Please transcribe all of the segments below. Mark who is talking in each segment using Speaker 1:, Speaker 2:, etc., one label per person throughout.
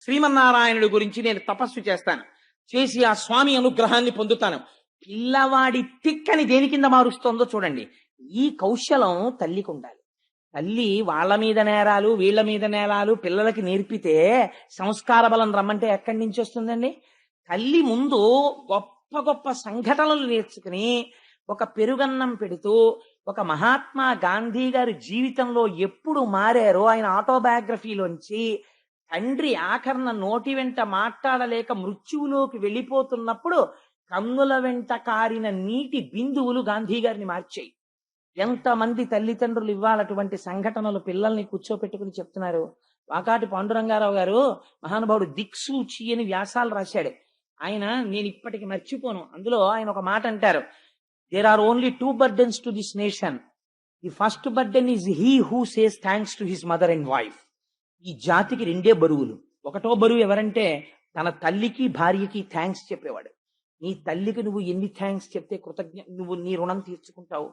Speaker 1: శ్రీమన్నారాయణుడి గురించి నేను తపస్సు చేస్తాను. చేసి ఆ స్వామి అనుగ్రహాన్ని పొందుతాను. పిల్లవాడి తిక్కని దేని కింద మారుస్తోందో చూడండి. ఈ కౌశలం తల్లికి ఉండాలి. తల్లి వాళ్ళ మీద నేరాలు వీళ్ళ మీద నేరాలు పిల్లలకి నేర్పితే సంస్కార బలం రమ్మంటే ఎక్కడి నుంచి వస్తుందండి? తల్లి ముందు గొప్ప గొప్ప సంఘటనలు నేర్చుకుని ఒక పెరుగన్నం పెడుతూ ఒక మహాత్మా గాంధీ గారి జీవితంలో ఎప్పుడు మారారో ఆయన ఆటోబయోగ్రఫీలోంచి తండ్రి ఆఖరణ నోటి వెంట మాట్లాడలేక మృత్యువులోకి వెళ్ళిపోతున్నప్పుడు కన్నుల వెంట కారిన నీటి బిందువులు గాంధీ గారిని మార్చాయి. ఎంతమంది తల్లిదండ్రులు ఇవ్వాలటువంటి సంఘటనలు పిల్లల్ని కూర్చోపెట్టుకుని చెప్తున్నారు. వాకాటి పాండురంగారావు గారు మహానుభావుడు దిక్సూచి అని వ్యాసాలు రాశాడు. ఆయన నేను ఇప్పటికి మర్చిపోను. అందులో ఆయన ఒక మాట అంటారు. There are only two burdens to this nation the first burden is he who says thanks to his mother and wife ఈ జాతికి రెండే బరువులు. ఒకటో బరువు ఎవరంటే తన తల్లికి భార్యకి థ్యాంక్స్ చెప్పేవాడు. నీ తల్లికి నువ్వు ఎన్ని థ్యాంక్స్ చెప్తే కృతజ్ఞ నువ్వు నీ రుణం తీర్చుకుంటావు.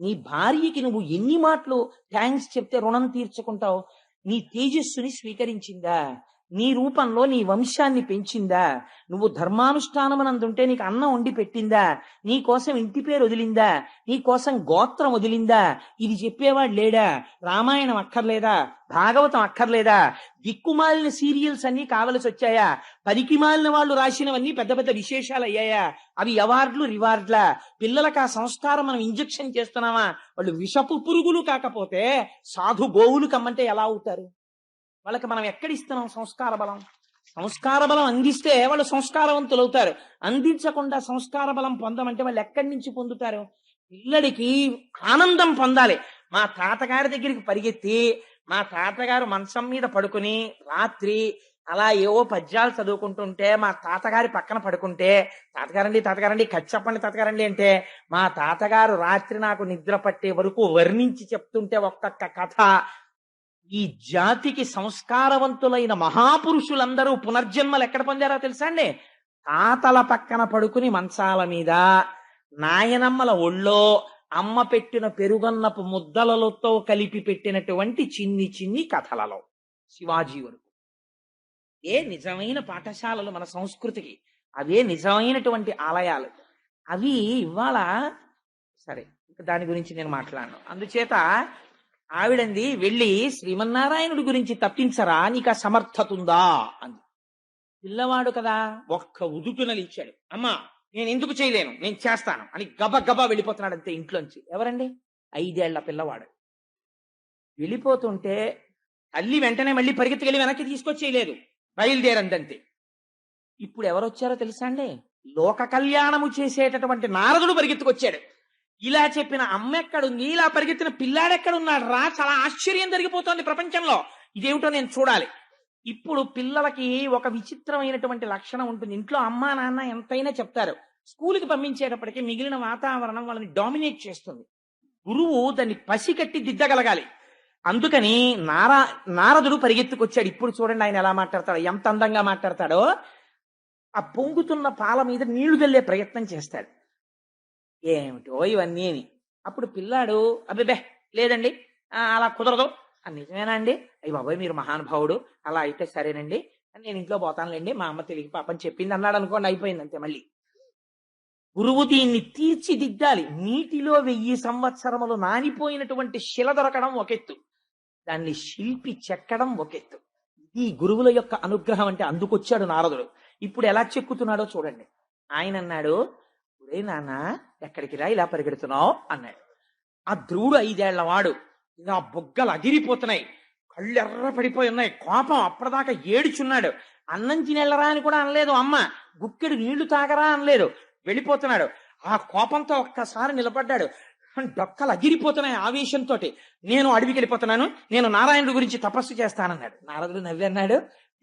Speaker 1: నీ భార్యకి నువ్వు ఎన్ని మాటలు థ్యాంక్స్ చెప్తే రుణం తీర్చుకుంటావు. నీ తేజస్సుని స్వీకరించిందా? నీ రూపంలో నీ వంశాన్ని పెంచిందా? నువ్వు ధర్మానుష్ఠానమనందుంటే నీకు అన్నం వండి పెట్టిందా? నీ కోసం ఇంటి పేరు వదిలిందా? నీ కోసం గోత్రం వదిలిందా? ఇది చెప్పేవాడు లేడా? రామాయణం అక్కర్లేదా? భాగవతం అక్కర్లేదా? దిక్కుమాలిన సీరియల్స్ అన్ని కావలసి వచ్చాయా పనికి మాలిన వాళ్ళు రాసినవన్నీ పెద్ద పెద్ద విశేషాలు అయ్యాయా అవి అవార్డులు రివార్డులా? పిల్లలకు ఆ సంస్కారం మనం ఇంజెక్షన్ చేస్తున్నామా? వాళ్ళు విషపు పురుగులు కాకపోతే సాధు గోవులు కమ్మంటే ఎలా అవుతారు? వాళ్ళకి మనం ఎక్కడిస్తున్నాం? సంస్కార బలం. సంస్కార బలం అందిస్తే వాళ్ళు సంస్కారవంతులు అవుతారు. అందించకుండా సంస్కార బలం పొందమంటే వాళ్ళు ఎక్కడి నుంచి పొందుతారు? పిల్లడికి ఆనందం పొందాలి. మా తాతగారి దగ్గరికి పరిగెత్తి మా తాతగారు మంచం మీద పడుకుని రాత్రి అలా ఏవో పద్యాలు చదువుకుంటుంటే మా తాతగారి పక్కన పడుకుంటే తాతగారండి తాతగారండి ఖర్చు చెప్పండి తాతగారండి అంటే మా తాతగారు రాత్రి నాకు నిద్ర పట్టే వరకు వర్ణించి చెప్తుంటే ఒక్కొక్క కథ ఈ జాతికి సంస్కారవంతులైన మహాపురుషులందరూ పునర్జన్మలు ఎక్కడ పొందారో తెలుసా అండి? తాతల పక్కన పడుకుని మంచాల మీద నాయనమ్మల ఒళ్ళో అమ్మ పెట్టిన పెరుగన్నపు ముద్దలతో కలిపి పెట్టినటువంటి చిన్ని చిన్ని కథలలో శివాజీ వరకు. ఏ నిజమైన పాఠశాలలు మన సంస్కృతికి. అవే నిజమైనటువంటి ఆలయాలు. అవి ఇవాళ సరే ఇంకా దాని గురించి నేను మాట్లాడను. అందుచేత ఆవిడంది వెళ్ళి శ్రీమన్నారాయణుడి గురించి తప్పించరా? నీకు ఆ సమర్థత ఉందా అంది. పిల్లవాడు కదా ఒక్క ఉదుటునలు ఇచ్చాడు అమ్మా నేను ఎందుకు చేయలేను? నేను చేస్తాను అని గబ గబా వెళ్ళిపోతున్నాడు అంతే ఇంట్లోంచి. ఎవరండి? ఐదేళ్ళ పిల్లవాడు. వెళ్ళిపోతుంటే తల్లి వెంటనే మళ్ళీ పరిగెత్తుకెళ్ళి వెనక్కి తీసుకొచ్చేయలేదు. బయలుదేరందంతే. ఇప్పుడు ఎవరు వచ్చారో తెలుసా అండి? లోక కళ్యాణము చేసేటటువంటి నారదుడు పరిగెత్తుకొచ్చాడు. ఇలా చెప్పిన అమ్మ ఎక్కడుంది ఇలా పరిగెత్తిన పిల్లాడెక్కడున్నాడు రా చాలా ఆశ్చర్యం జరిగిపోతోంది ప్రపంచంలో. ఇదేమిటో నేను చూడాలి. ఇప్పుడు పిల్లలకి ఒక విచిత్రమైనటువంటి లక్షణం ఉంటుంది. ఇంట్లో అమ్మా నాన్న ఎంతైనా చెప్తారు. స్కూల్కి పంపించేటప్పటికి మిగిలిన వాతావరణం వాళ్ళని డామినేట్ చేస్తుంది. గురువు దాన్ని పసికట్టి దిద్దగలగాలి. అందుకని నారా నారదుడు పరిగెత్తుకొచ్చాడు. ఇప్పుడు చూడండి ఆయన ఎలా మాట్లాడతాడో ఎంత అందంగా మాట్లాడతాడో. ఆ పొంగుతున్న పాల మీద నీళ్ళు చల్లే ప్రయత్నం చేస్తాడు. ఏమిటో ఇవన్నీ అని అప్పుడు పిల్లాడు అబ్బిబే లేదండి. ఆ, అలా కుదరదు. నిజమేనా అండి అయ్యి బాబాయ్ మీరు మహానుభావుడు. అలా అయితే సరేనండి. నేను ఇంట్లో పోతానులేండి. మా అమ్మ తెలియక పాపని చెప్పింది అన్నాడు అనుకోండి అయిపోయింది అంతే మళ్ళీ. గురువు దీన్ని తీర్చిదిద్దాలి. నీటిలో వెయ్యి సంవత్సరములు నానిపోయినటువంటి శిల దొరకడం ఒకెత్తు దాన్ని శిల్పి చెక్కడం ఒకెత్తు ఈ గురువుల యొక్క అనుగ్రహం అంటే అందుకొచ్చాడు నారదుడు. ఇప్పుడు ఎలా చెక్కుతున్నాడో చూడండి. ఆయన అన్నాడు ఒరే నాన్న ఎక్కడికి రా ఇలా పరిగెడుతున్నావు? అన్నాడు. ఆ ధ్రువుడు ఐదేళ్ళ వాడు ఇలా బొగ్గలు అదిరిపోతున్నాయి. కళ్ళు ఎర్ర పడిపోయి ఉన్నాయి. కోపం అప్పటిదాకా ఏడుచున్నాడు. అన్నం తినెళ్ళరా అని కూడా అనలేదు. అమ్మ గుక్కెడు నీళ్ళు తాగరా అనలేదు. వెళ్ళిపోతున్నాడు. ఆ కోపంతో ఒక్కసారి నిలబడ్డాడు. డొక్కలు అగిరిపోతున్నాయి ఆవేశంతో నేను అడవికి వెళ్ళిపోతున్నాను. నేను నారాయణుడి గురించి తపస్సు చేస్తానన్నాడు. నారదుడు నవ్వి అన్నాడు.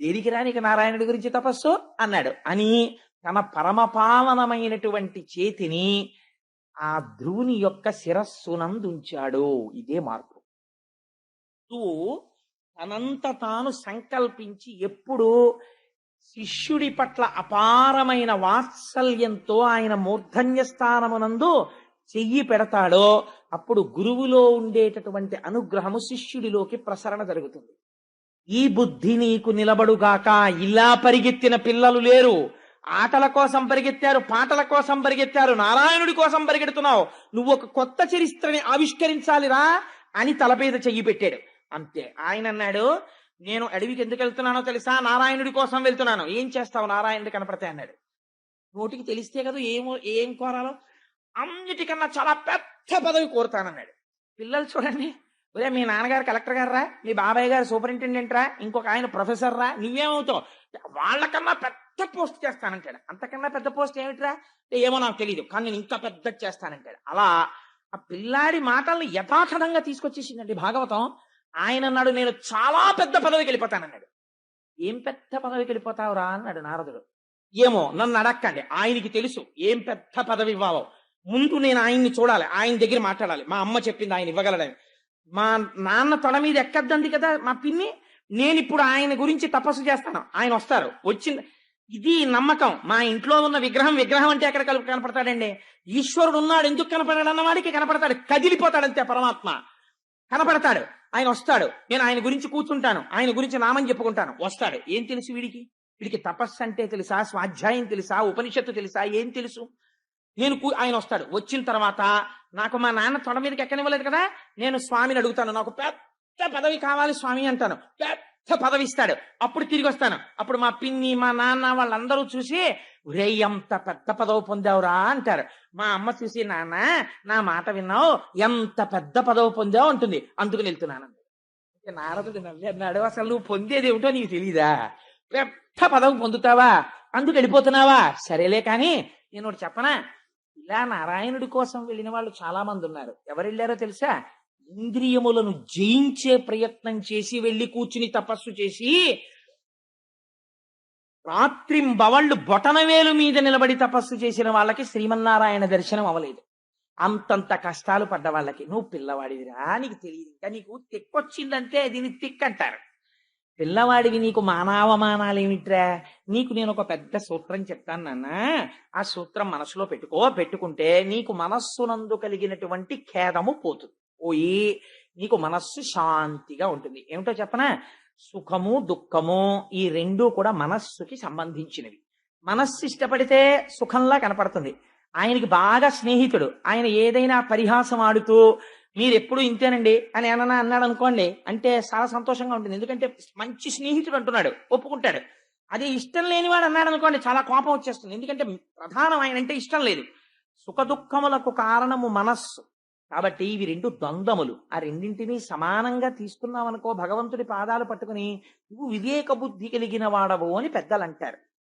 Speaker 1: దేనికి రానికి నారాయణుడి గురించి తపస్సు? అన్నాడు. అని తన పరమపావనమైనటువంటి చేతిని ఆ ధ్రువుని యొక్క శిరస్సునందుంచాడు. ఇదే మార్పు. ధ్రువు తనంత తాను సంకల్పించి ఎప్పుడు శిష్యుడి పట్ల అపారమైన వాత్సల్యంతో ఆయన మూర్ధన్య స్థానమునందు చెయ్యి పెడతాడో అప్పుడు గురువులో ఉండేటటువంటి అనుగ్రహము శిష్యుడిలోకి ప్రసరణ జరుగుతుంది. ఈ బుద్ధి నీకు నిలబడుగాక ఇలా పరిగెత్తిన పిల్లలు లేరు. ఆటల కోసం పరిగెత్తారు పాటల కోసం పరిగెత్తారు నారాయణుడి కోసం పరిగెడుతున్నావు. నువ్వు ఒక కొత్త చరిత్రని ఆవిష్కరించాలిరా అని తలపేద చెయ్యి పెట్టాడు. అంతే. ఆయన అన్నాడు నేను అడవికి ఎందుకు వెళ్తున్నానో తెలుసా? నారాయణుడి కోసం వెళ్తున్నాను. ఏం చేస్తావు నారాయణుడు? కనపడతాయి అన్నాడు. నోటికి తెలిస్తే కదా ఏమో ఏం కోరాలో? అన్నిటికన్నా చాలా పెద్ద పదవి కోరుతానన్నాడు. పిల్లలు చూడండి ఒరే మీ నాన్నగారు కలెక్టర్ గారు రా మీ బాబాయ్ గారు సూపరింటెండెంట్ రా ఇంకొక ఆయన ప్రొఫెసర్ రా నువ్వేమవుతావు? వాళ్ళకన్నా పెద్ద పోస్ట్ చేస్తానంటాడు. అంతకన్నా పెద్ద పోస్ట్ ఏమిట్రా? ఏమో నాకు తెలియదు కానీ నేను ఇంకా పెద్ద చేస్తానంటాడు. అలా ఆ పిల్లాడి మాటల్ని యథాతథంగా తీసుకొచ్చేసిందండి భాగవతం. ఆయన అన్నాడు నేను చాలా పెద్ద పదవికి వెళ్ళిపోతానన్నాడు. ఏం పెద్ద పదవికి వెళ్ళిపోతావురా? అన్నాడు నారదుడు. ఏమో నన్ను అడక్కండి. ఆయనకి తెలుసు. ఏం పెద్ద పదవి ఇవ్వాలో. ముందు నేను ఆయన్ని చూడాలి. ఆయన దగ్గర మాట్లాడాలి. మా అమ్మ చెప్పింది ఆయన ఇవ్వగలడని. మా నాన్న తొడ మీద ఎక్కద్దంది కదా మా పిన్ని నేను ఇప్పుడు ఆయన గురించి తపస్సు చేస్తాను. ఆయన వస్తారు. వచ్చింది ఇది నమ్మకం. మా ఇంట్లో ఉన్న విగ్రహం విగ్రహం అంటే ఎక్కడ కలిపి కనపడతాడండి? ఈశ్వరుడు ఉన్నాడు ఎందుకు కనపడాడు అన్న వాడికి కనపడతాడు. కదిలిపోతాడంతే పరమాత్మ. కనపడతాడు. ఆయన వస్తాడు. నేను ఆయన గురించి కూర్చుంటాను. ఆయన గురించి నామం చెప్పుకుంటాను. వస్తాడు. ఏం తెలుసు వీడికి? వీడికి తపస్సు అంటే తెలుసా? స్వాధ్యాయం తెలుసా? ఉపనిషత్తు తెలుసా? ఏం తెలుసు? నేను ఆయన వస్తాడు. వచ్చిన తర్వాత నాకు మా నాన్న తొడ మీదకి ఎక్కనివ్వలేదు కదా నేను స్వామిని అడుగుతాను. నాకు పెద్ద పదవి కావాలి స్వామి అంటాను. పెద్ద పదవి ఇస్తాడు. అప్పుడు తిరిగి వస్తాను. అప్పుడు మా పిన్ని మా నాన్న వాళ్ళందరూ చూసి ఒరే ఎంత పెద్ద పదవి పొందావురా అంటారు. మా అమ్మ చూసి నాన్న నా మాట విన్నావు? ఎంత పెద్ద పదవి పొందావు? అంటుంది. అందుకు వెళ్తున్నాను నారదుడు నవ్వన్నాడు అసలు నువ్వు పొందేది ఏమిటో నీకు తెలీదా? పెద్ద పదవి పొందుతావా? అందుకు వెళ్ళిపోతున్నావా? సరేలే కానీ నేను చెప్పనా? ఇలా నారాయణుడి కోసం వెళ్ళిన వాళ్ళు చాలా మంది ఉన్నారు. ఎవరు వెళ్ళారో తెలుసా? ఇంద్రియములను జయించే ప్రయత్నం చేసి వెళ్ళి కూర్చుని తపస్సు చేసి రాత్రింబవళ్ళు బొటనవేలు మీద నిలబడి తపస్సు చేసిన వాళ్ళకి శ్రీమన్నారాయణ దర్శనం అవ్వలేదు. అంతంత కష్టాలు పడ్డ వాళ్ళకి. నువ్వు పిల్లవాడివిరా నీకు తెలియదు ఇంకా నీకు తిక్కొచ్చిందంటే దీన్ని తిక్ అంటారు పిల్లవాడికి నీకు మానవమానాలు ఏమిట్రా? నీకు నేను ఒక పెద్ద సూత్రం చెప్తాను నాన్న. ఆ సూత్రం మనసులో పెట్టుకో. పెట్టుకుంటే నీకు మనస్సునందు కలిగినటువంటి ఖేదము పోతుంది. పోయి నీకు మనస్సు శాంతిగా ఉంటుంది. ఏమిటో చెప్పనా? సుఖము దుఃఖము ఈ రెండూ కూడా మనస్సుకి సంబంధించినవి. మనస్సు ఇష్టపడితే సుఖంలా కనపడుతుంది. ఆయనకి బాగా స్నేహితుడు. ఆయన ఏదైనా పరిహాసం ఆడుతూ మీరు ఎప్పుడు ఇంతేనండి అని ఏమన్నా అన్నాడు అనుకోండి అంటే చాలా సంతోషంగా ఉంటుంది. ఎందుకంటే మంచి స్నేహితుడు అంటున్నాడు ఒప్పుకుంటాడు. అది ఇష్టం లేనివాడు అన్నాడు అనుకోండి చాలా కోపం వచ్చేస్తుంది. ఎందుకంటే ప్రధానం ఆయన అంటే ఇష్టం లేదు. సుఖ దుఃఖములకు కారణము మనస్సు. కాబట్టి ఇవి రెండు ద్వంద్వములు. ఆ రెండింటినీ సమానంగా తీసుకున్నామనుకో భగవంతుడి పాదాలు పట్టుకుని నువ్వు వివేక బుద్ధి కలిగిన వాడవు అని పెద్దలు అంటారు